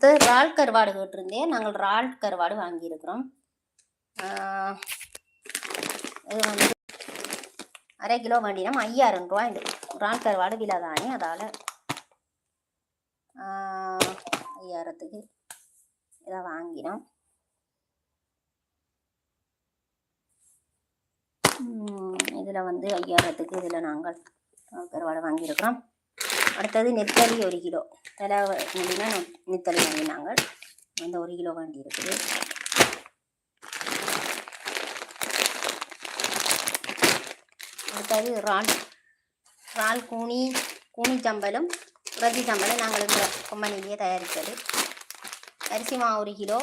அடுத்து இறால் கருவாடு கேட்டிருந்தேன். நாங்கள் இறால் கருவாடு வாங்கியிருக்கிறோம். இது வந்து அரை கிலோ வண்டினம் ஐயாயிரம் ரூபாய் இது. இறால் கருவாடு விலை தானே அதால் ஐயாயிரத்துக்கு இதை வாங்கினோம். இதில் வந்து ஐயாயிரத்துக்கு இதில் நாங்கள் இறால் கருவாடு வாங்கியிருக்கிறோம். அடுத்தது நெத்தலி ஒரு கிலோ. தலை முடினா நெத்தலி நாங்கள் அந்த ஒரு கிலோ வாங்கி இருக்குது. அடுத்தது இறால் இறால் கூனி கூனி சம்பலும் இறைச்சி சம்பலும் நாங்கள் இந்த கம்பெனிலேயே தயாரித்தது. அரிசி மாவு ஒரு கிலோ.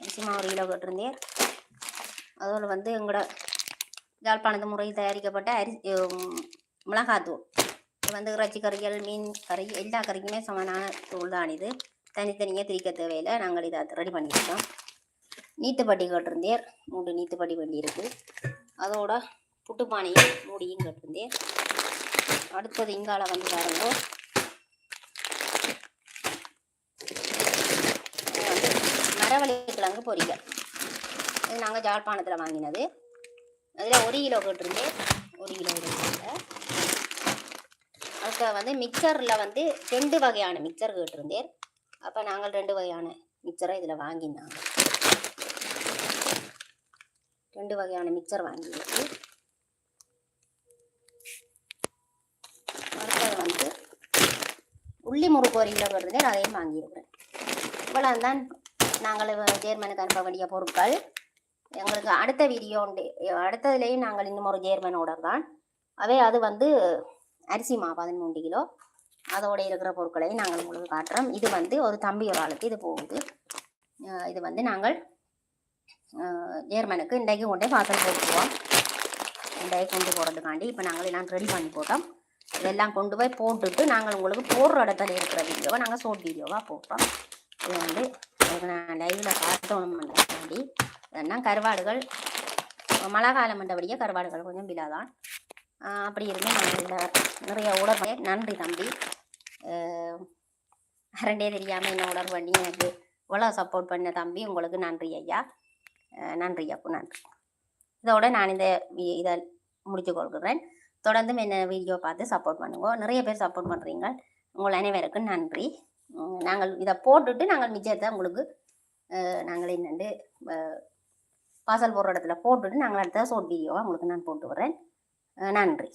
அரிசி மாவு ஒரு கிலோ போட்டிருந்தேன் அதோடு வந்து எங்களோட யாழ்ப்பாணத்து முறையில் தயாரிக்கப்பட்ட அரிசி மிளகாத்தூள். வந்து இறைச்சி கறிகள் மீன் கறி எல்லா கறிக்குமே சமனான தூள் தான் இது. தனித்தனியாக திரிக்க தேவையில்லை. நாங்கள் இதை ரெடி பண்ணியிருக்கோம் நீத்துப்பட்டி கேட்டிருந்தேன். மூன்று நீத்துப்பட்டி வண்டி இருக்குது அதோட புட்டுப்பானையும் மூடியும் கட்டிருந்தேன். அடுத்தது இங்கால வந்து பாருங்க. இது மரவள்ளி கிழங்கு பொரிகள் இது நாங்கள் ஜாழ்ப்பாணத்தில் வாங்கினது. அதில் ஒரு கிலோ கட்டிருந்தேன். ஒரு கிலோ இருக்காங்க அடுத்த வந்து மிக்சரில் வந்து ரெண்டு வகையான மிக்சர் கேட்டிருந்தேன். அப்போ நாங்கள் ரெண்டு வகையான மிக்சரை இதில் வாங்கினாங்க ரெண்டு வகையான மிக்சர் வாங்கியிருக்கு. அடுத்தது வந்து உள்ளி முறுக்கு ஒரு கிலோ அதையும் வாங்கியிருக்கிறேன். இவ்வளோ தான் நாங்கள் ஜேர்மனுக்கு அனுப்ப வேண்டிய பொருட்கள். எங்களுக்கு அடுத்த வீடியோ உண்டு அடுத்ததுலேயும் நாங்கள் இன்னும் ஒரு ஜேர்மன் ஆர்டர் தான். அவே அது வந்து அரிசி மாவு பதிமூன்று கிலோ. அதோடு இருக்கிற பொருட்களையும் நாங்கள் உங்களுக்கு காட்டுறோம். இது வந்து ஒரு தம்பி ஒரு ஆளுக்கு இது போகுது. இது வந்து நாங்கள் ஜேர்மனுக்கு இன்றைக்கு கொண்டே பாத்திரம் போட்டுருவோம் இன்றைக்கு கொண்டு போகிறதுக்காண்டி இப்போ நாங்கள் எல்லாம் ரெடி பண்ணி போட்டோம். இதெல்லாம் கொண்டு போய் போட்டுட்டு நாங்கள் உங்களுக்கு போடுற இடத்துல இருக்கிற வீடியோவை நாங்கள் ஷோர்ட் வீடியோவாக போட்டோம். இது வந்து நான் லைவில் காட்டணும்ன்றதுக்காண்டி. இதெல்லாம் கருவாடுகள் மழை காலம் என்றபடியே கருவாடுகள் கொஞ்சம் விழாதான் அப்படி இருந்தே நான் நிறைய ஆர்டர் பண்ணி நன்றி தம்பி. ரெண்டே அரண்டே தெரியாமல் என்ன ஆர்டர் பண்ணி எனக்கு இவ்வளோ சப்போர்ட் பண்ண தம்பி. உங்களுக்கு நன்றி ஐயா. நன்றி அப்போ நன்றி. இதோட நான் இந்த இதை முடித்து கொள்கிறேன். தொடர்ந்தும் என்ன வீடியோ பார்த்து சப்போர்ட் பண்ணுங்க. நிறைய பேர் சப்போர்ட் பண்ணுறீங்க உங்கள் அனைவருக்கும் நன்றி. நாங்கள் இதை போட்டுட்டு நாங்கள் மிச்சத்தை உங்களுக்கு நாங்கள் என்னண்டு பாசல் போடுற இடத்துல போட்டுட்டு நாங்கள் அடுத்த ஷோர்ட் வீடியோவை உங்களுக்கு நான் போட்டு வரேன் நன்றி.